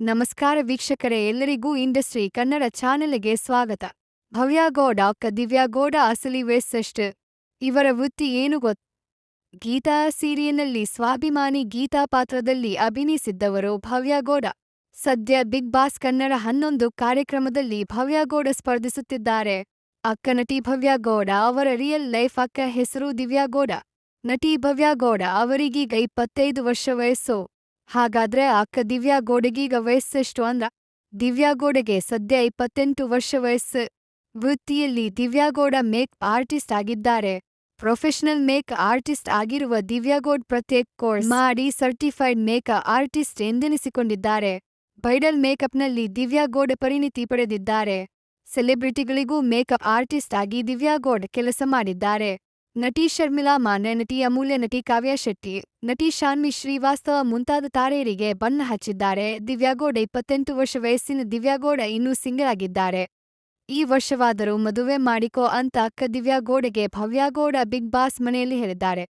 ನಮಸ್ಕಾರ ವೀಕ್ಷಕರೇ, ಎಲ್ಲರಿಗೂ ಇಂಡಸ್ಟ್ರಿ ಕನ್ನಡ ಚಾನೆಲ್ಗೆ ಸ್ವಾಗತ. ಭವ್ಯಾಗೌಡ ಅಕ್ಕ ದಿವ್ಯಾ ಗೌಡ, ಅಸಲಿ ವಯಸ್ಸೆಷ್ಟು ಇವರ ವೃತ್ತಿ ಏನು ಗೊತ್ತ ಗೀತಾ ಸೀರಿಯಲ್ನಲ್ಲಿ ಸ್ವಾಭಿಮಾನಿ ಗೀತಾ ಪಾತ್ರದಲ್ಲಿ ಅಭಿನಯಿಸಿದ್ದವರು ಭವ್ಯಾಗೌಡ ಸದ್ಯ ಬಿಗ್ ಬಾಸ್ ಕನ್ನಡ ಹನ್ನೊಂದು ಕಾರ್ಯಕ್ರಮದಲ್ಲಿ ಭವ್ಯಾಗೌಡ ಸ್ಪರ್ಧಿಸುತ್ತಿದ್ದಾರೆ. ಅಕ್ಕ ನಟಿ ಭವ್ಯಾಗೌಡ ಅವರ ರಿಯಲ್ ಲೈಫ್ ಅಕ್ಕ ಹೆಸರು ದಿವ್ಯಾಗೌಡ ನಟಿ ಭವ್ಯಾಗೌಡ ಅವರಿಗೀಗ ಇಪ್ಪತ್ತೈದು ವರ್ಷ ವಯಸ್ಸು. ಹಾಗಾದ್ರೆ ಅಕ್ಕ ದಿವ್ಯಾ ಗೋಡೆಗೀಗ ವಯಸ್ಸೆಷ್ಟು ಅಂದ್ರ? ದಿವ್ಯಾ ಗೋಡೆಗೆ ಸದ್ಯ ಇಪ್ಪತ್ತೆಂಟು ವರ್ಷ ವಯಸ್ಸು. ವೃತ್ತಿಯಲ್ಲಿ ದಿವ್ಯಾಗೌಡ ಮೇಕ್ ಆರ್ಟಿಸ್ಟ್ ಆಗಿದ್ದಾರೆ. ಪ್ರೊಫೆಷನಲ್ ಮೇಕ್ ಆರ್ಟಿಸ್ಟ್ ಆಗಿರುವ ದಿವ್ಯಾಗೌಡ್ ಪ್ರತ್ಯೇಕ ಕೋರ್ಸ್ ಮಾಡಿ ಸರ್ಟಿಫೈಡ್ ಮೇಕ್ ಆರ್ಟಿಸ್ಟ್ ಎಂದೆನಿಸಿಕೊಂಡಿದ್ದಾರೆ. ಬೈಡಲ್ ಮೇಕಪ್ನಲ್ಲಿ ದಿವ್ಯಾಗೌಡ ಪರಿಣಿತಿ ಪಡೆದಿದ್ದಾರೆ. ಸೆಲೆಬ್ರಿಟಿಗಳಿಗೂ ಮೇಕಪ್ ಆರ್ಟಿಸ್ಟ್ ಆಗಿ ದಿವ್ಯಾಗೌಡ್ ಕೆಲಸ ಮಾಡಿದ್ದಾರೆ. ನಟಿ ಶರ್ಮಿಳಾ ಮಾನ್ಯ ನಟಿ ಅಮೂಲ್ಯ ನಟಿ ಕಾವ್ಯ ಶೆಟ್ಟಿ, ನಟಿ ಶಾನ್ವಿ ಶ್ರೀವಾಸ್ತವ ಮುಂತಾದ ತಾರೆಯರಿಗೆ ಬಣ್ಣ ಹಚ್ಚಿದ್ದಾರೆ. ದಿವ್ಯಾಗೌಡ ಇಪ್ಪತ್ತೆಂಟು ವರ್ಷ ವಯಸ್ಸಿನ ದಿವ್ಯಾಗೌಡ ಇನ್ನೂ ಸಿಂಗಲ್ ಆಗಿದ್ದಾರೆ. ಈ ವರ್ಷವಾದರೂ ಮದುವೆ ಮಾಡಿಕೋ ಅಂತ ಅಕ್ಕ ದಿವ್ಯಾಗೌಡಗೆ ಭವ್ಯಾಗೌಡ ಬಿಗ್ ಬಾಸ್ ಮನೆಯಲ್ಲಿ ಹೇಳಿದ್ದಾರೆ.